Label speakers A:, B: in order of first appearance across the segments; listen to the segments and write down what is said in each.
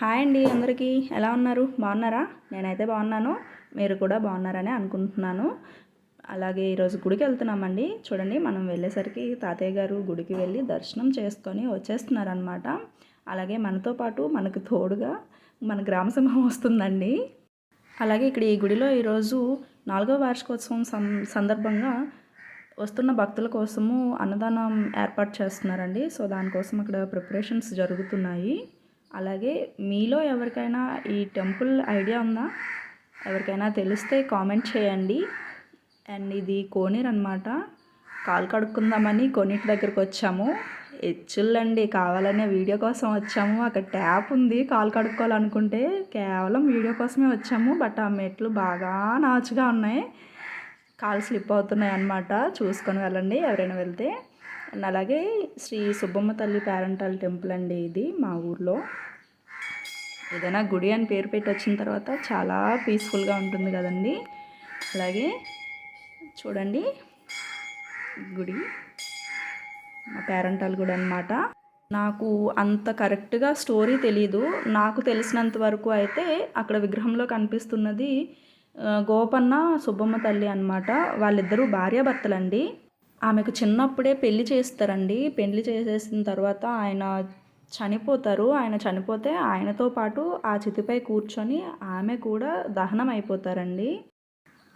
A: Hi అండి అందరికీ. ఎలా ఉన్నారు? బాగున్నారా? నేనైతే బాగున్నాను. మీరు కూడా బాగున్నారని అనుకుంటున్నాను. అలాగే ఈరోజు గుడికి వెళ్తున్నామండి. చూడండి మనం వెళ్ళేసరికి తాతయ్య గారు గుడికి వెళ్ళి దర్శనం చేసుకొని వచ్చేస్తున్నారనమాట అలాగే మనతో పాటు మనకు తోడుగా మన గ్రామ సింహం వస్తుందండి. అలాగే ఇక్కడ ఈ గుడిలో ఈరోజు నాలుగో వార్షికోత్సవం సందర్భంగా వస్తున్న భక్తుల కోసము అన్నదానం ఏర్పాటు చేస్తున్నారండి. సో దానికోసం అక్కడ ప్రిపరేషన్స్ జరుగుతున్నాయి. అలాగే మీలో ఎవరికైనా ఈ టెంపుల్ ఐడియా ఉందా? ఎవరికైనా తెలిస్తే కామెంట్ చేయండి. అండ్ ఇది కోనేరు అనమాట కాలు కడుక్కుందామని కొన్నిటి దగ్గరకు వచ్చాము. హెచ్చులండి కావాలనే వీడియో కోసం వచ్చాము. అక్కడ ట్యాప్ ఉంది కాలు కడుక్కోవాలనుకుంటే కేవలం వీడియో కోసమే వచ్చాము. బట్ ఆ మెట్లు బాగా నాచుగా ఉన్నాయి. కాలు స్లిప్ అవుతున్నాయి అన్నమాట. చూసుకొని వెళ్ళండి ఎవరైనా వెళ్తే. అండ్ అలాగే శ్రీ సుబ్బమ్మ తల్లి పేరంటాల్ టెంపుల్ అండి ఇది మా ఊర్లో. ఏదైనా గుడి అని పేరు పెట్టి వచ్చిన తర్వాత చాలా పీస్ఫుల్గా ఉంటుంది కదండి. అలాగే చూడండి గుడి మా పేరంటాల గుడి అనమాట నాకు అంత కరెక్ట్గా స్టోరీ తెలీదు. నాకు తెలిసినంత వరకు అయితే అక్కడ విగ్రహంలో కనిపిస్తున్నది గోపన్న సుబ్బమ్మ తల్లి అనమాట వాళ్ళిద్దరూ భార్యాభర్తలండి. ఆమెకు చిన్నప్పుడే పెళ్ళి చేస్తారండి. పెళ్ళి చేసేసిన తర్వాత ఆయన చనిపోతారు. ఆయన చనిపోతే ఆయనతో పాటు ఆ చితిపై కూర్చొని ఆమె కూడా దహనం అయిపోతారండి.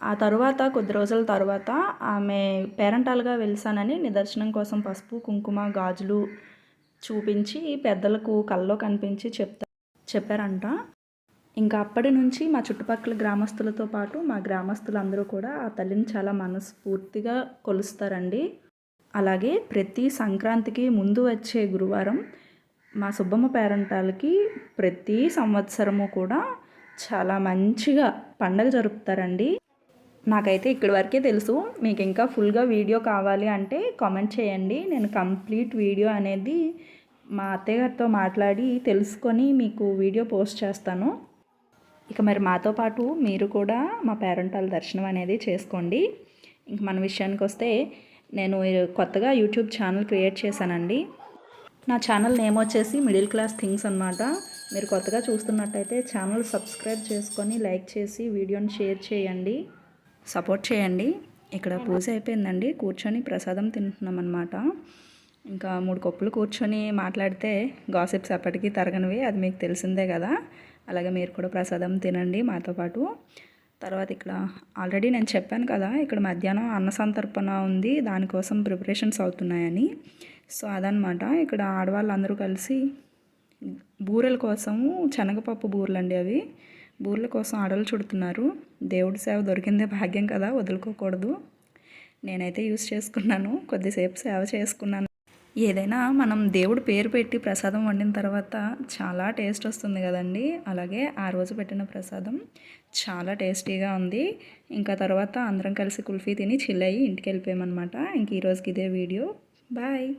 A: ఆ తర్వాత కొద్ది రోజుల తర్వాత ఆమె పేరెంటాలుగా వెలిసానని నిదర్శనం కోసం పసుపు కుంకుమ గాజులు చూపించి పెద్దలకు కల్లో కనిపించి చెప్తా చెప్పారంట. ఇంకా అప్పటి నుంచి మా చుట్టుపక్కల గ్రామస్తులతో పాటు మా గ్రామస్తులందరూ కూడా ఆ తల్లిని చాలా మనస్ఫూర్తిగా కొలుస్తారండి. అలాగే ప్రతి సంక్రాంతికి ముందు వచ్చే గురువారం మా సుబ్బమ్మ పేరంటాలకి ప్రతి సంవత్సరము కూడా చాలా మంచిగా పండగ జరుపుతారండి. నాకైతే ఇక్కడి వరకే తెలుసు. మీకు ఇంకా ఫుల్గా వీడియో కావాలి అంటే కామెంట్ చేయండి. నేను కంప్లీట్ వీడియో అనేది మా అత్తయ్యగారితో మాట్లాడి తెలుసుకొని మీకు వీడియో పోస్ట్ చేస్తాను. ఇక మరి మాతో పాటు మీరు కూడా మా పేరెంట్ వాళ్ళ దర్శనం అనేది చేసుకోండి. ఇంక మన విషయానికి వస్తే నేను కొత్తగా యూట్యూబ్ ఛానల్ క్రియేట్ చేశానండి. నా ఛానల్ నేమ్ వచ్చేసి మిడిల్ క్లాస్ థింగ్స్ అనమాట మీరు కొత్తగా చూస్తున్నట్టయితే ఛానల్ సబ్స్క్రైబ్ చేసుకొని లైక్ చేసి వీడియోని షేర్ చేయండి. సపోర్ట్ చేయండి. ఇక్కడ పూజ అయిపోయిందండి. కూర్చొని ప్రసాదం తింటున్నాం అనమాట ఇంకా మూడు కప్పులు కూర్చొని మాట్లాడితే గాసిప్స్ అప్పటికీ తరగనివి అది మీకు తెలిసిందే కదా. అలాగే మీరు కూడా ప్రసాదం తినండి మాతో పాటు. తర్వాత ఇక్కడ ఆల్రెడీ నేను చెప్పాను కదా ఇక్కడ మధ్యాహ్నం అన్న సంతర్పణ ఉంది దానికోసం ప్రిపరేషన్స్ అవుతున్నాయని. సో అదనమాట ఇక్కడ ఆడవాళ్ళందరూ కలిసి బూరెల కోసము శనగపప్పు బూరెలు అండి అవి. బూరెల కోసం ఆడలు చుడుతున్నారు. దేవుడి సేవ దొరికిందే భాగ్యం కదా వదులుకోకూడదు. నేనైతే యూస్ చేసుకున్నాను కొద్దిసేపు సేవ చేసుకున్నాను. ఏదైనా మనం దేవుడు పేరు పెట్టి ప్రసాదం వండిన తర్వాత చాలా టేస్ట్ వస్తుంది కదండి. అలాగే ఆ రోజు పెట్టిన ప్రసాదం చాలా టేస్టీగా ఉంది. ఇంకా తర్వాత అందరం కలిసి కుల్ఫీ తిని చిల్లయి ఇంటికి వెళ్ళిపోయామన్నమాట. ఇంక ఈరోజుకి ఇదే వీడియో. బాయ్.